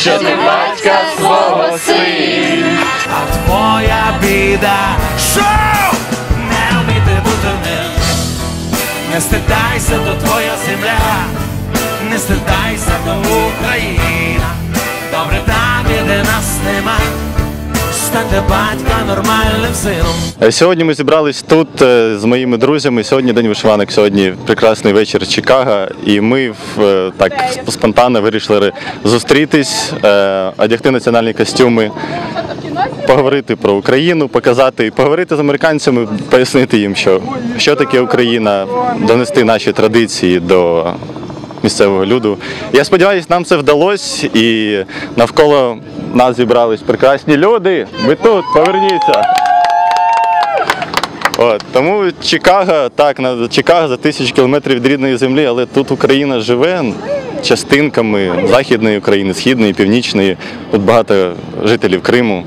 що ти батька свого син. А твоя біда, що не вміти бути ним. Не стидайся, то твоя земля, не стидайся, то Україна. Добре там, де нас нема. Станьте батька нормальним сином. Е, Сьогодні ми зібрались тут е, з моїми друзями. Сьогодні день вишиванок, сьогодні прекрасний вечір Чикаго. І ми е, так спонтанно вирішили зустрітись, одягти національні костюми, поговорити про Україну, показати, поговорити з американцями, пояснити їм, що, що таке Україна, донести наші традиції до місцевого люду. Я сподіваюся, нам це вдалося і навколо нас зібрались прекрасні люди. Ми тут, поверніться. От, тому Чикаго, так, на Чикаго за тисячу кілометрів від рідної землі, але тут Україна живе частинками Західної України, Східної, Північної. Тут багато жителів Криму.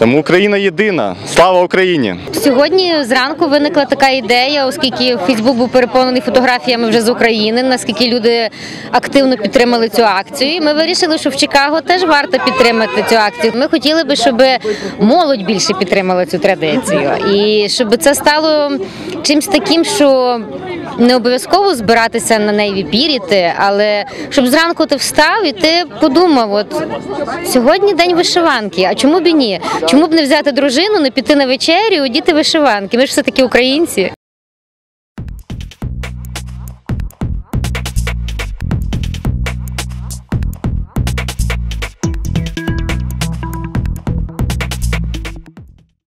Тому Україна єдина. Слава Україні! Сьогодні зранку виникла така ідея, оскільки Фейсбук був переповнений фотографіями вже з України, наскільки люди активно підтримали цю акцію. І Ми вирішили, що в Чикаго теж варто підтримати цю акцію. Ми хотіли би, щоб молодь більше підтримала цю традицію, і щоб це стало чимось таким, що не обов'язково збиратися на неї вірити, але щоб зранку ти встав і ти подумав, от сьогодні день вишиванки. А чому б і ні? Чому б не взяти дружину, не піти на вечерю, одіти вишиванки? Ми ж все таки українці.